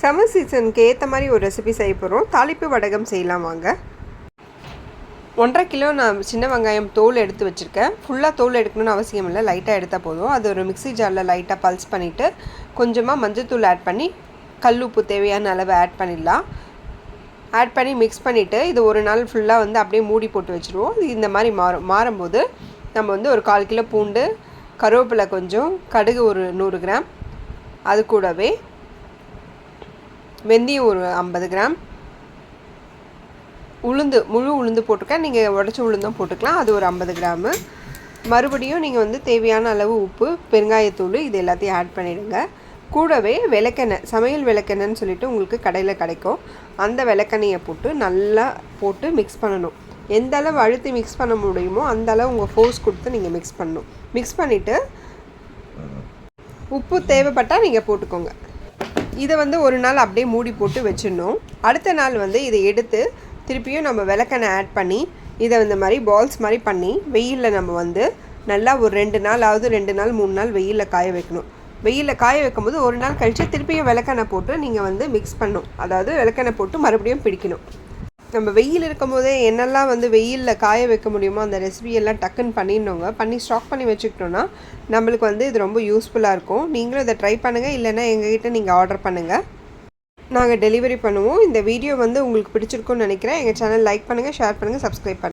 Summer சீசனுக்கு ஏற்ற மாதிரி ஒரு ரெசிபி செய்ய போகிறோம் தாளிப்பு வடகம் செய்யலாம் வாங்க. ஒன்றரை கிலோ நான் சின்ன வெங்காயம் தோல் எடுத்து வச்சுருக்கேன். ஃபுல்லாக தோல் எடுக்கணும்னு அவசியம் இல்லை. லைட்டாக எடுத்தால் போதும். அது ஒரு மிக்ஸி ஜாரில் லைட்டாக பல்ஸ் பண்ணிவிட்டு கொஞ்சமாக மஞ்சத்தூள் ஆட் பண்ணி கல் உப்பு தேவையான அளவு ஆட் பண்ணிடலாம். ஆட் பண்ணி மிக்ஸ் பண்ணிவிட்டு இது ஒரு நாள் ஃபுல்லாக வந்து அப்படியே மூடி போட்டு வச்சுருவோம். இது இந்த மாதிரி மாறும் மாறும்போது நம்ம வந்து ஒரு கால் கிலோ பூண்டு கருவேப்பிலை கொஞ்சம் கடுகு ஒரு நூறு கிராம். அது கூடவே வெந்தயம் ஒரு ஐம்பது கிராம். உளுந்து முழு உளுந்து போட்டிருக்கேன். நீங்கள் உடச்ச உளுந்தும் போட்டுக்கலாம். அது ஒரு ஐம்பது கிராமு. மறுபடியும் நீங்கள் வந்து தேவையான அளவு உப்பு பெருங்காயத்தூள் இது எல்லாத்தையும் ஆட் பண்ணிவிடுங்க கூடவே விளக்கெண்ணெய் சமையல் விளக்கெண்ணெய்னு சொல்லிட்டு உங்களுக்கு கடையில் கிடைக்கும். அந்த விளக்கெண்ணெயை போட்டு நல்லா போட்டு மிக்ஸ் பண்ணணும். எந்த அளவு அழுத்தி மிக்ஸ் பண்ண முடியுமோ அந்த அளவு உங்கள் ஃபோர்ஸ் கொடுத்து நீங்கள் மிக்ஸ் பண்ணணும். மிக்ஸ் பண்ணிவிட்டு உப்பு தேவைப்பட்டால் நீங்கள் போட்டுக்கோங்க. இதை வந்து ஒரு நாள் அப்படியே மூடி போட்டு வச்சிடணும். அடுத்த நாள் வந்து இதை எடுத்து திருப்பியும் நம்ம விளக்கெண்ணெய் ஆட் பண்ணி இதை இந்த மாதிரி பால்ஸ் மாதிரி பண்ணி வெயிலில் நம்ம வந்து நல்லா ஒரு ரெண்டு நாளாவது ரெண்டு நாள் மூணு நாள் வெயிலில் காய வைக்கணும். வெயிலில் காய வைக்கும்போது ஒரு நாள் கழித்து திருப்பியும் விளக்கெண்ணெய் போட்டு நீங்கள் வந்து மிக்ஸ் பண்ணணும். அதாவது விளக்கெண்ணெய் போட்டு மறுபடியும் பிடிக்கணும். நம்ம வெயில் இருக்கும்போதே என்னெல்லாம் வந்து வெயிலில் காய வைக்க முடியுமோ அந்த ரெசிபியெல்லாம் டக்குன்னு பண்ணிடணுங்க. பண்ணி ஸ்டாக் பண்ணி வச்சுக்கிட்டோன்னா நம்மளுக்கு வந்து இது ரொம்ப யூஸ்ஃபுல்லாக இருக்கும். நீங்களும் இதை ட்ரை பண்ணுங்கள் இல்லைன்னா எங்ககிட்ட நீங்கள் ஆர்டர் பண்ணுங்கள் நாங்கள் டெலிவரி பண்ணுவோம். இந்த வீடியோ வந்து உங்களுக்கு பிடிச்சிருக்கும்னு நினைக்கிறேன். எங்கள் சேனல் லைக் பண்ணுங்கள் ஷேர் பண்ணுங்கள் சப்ஸ்கிரைப் பண்ணுங்கள்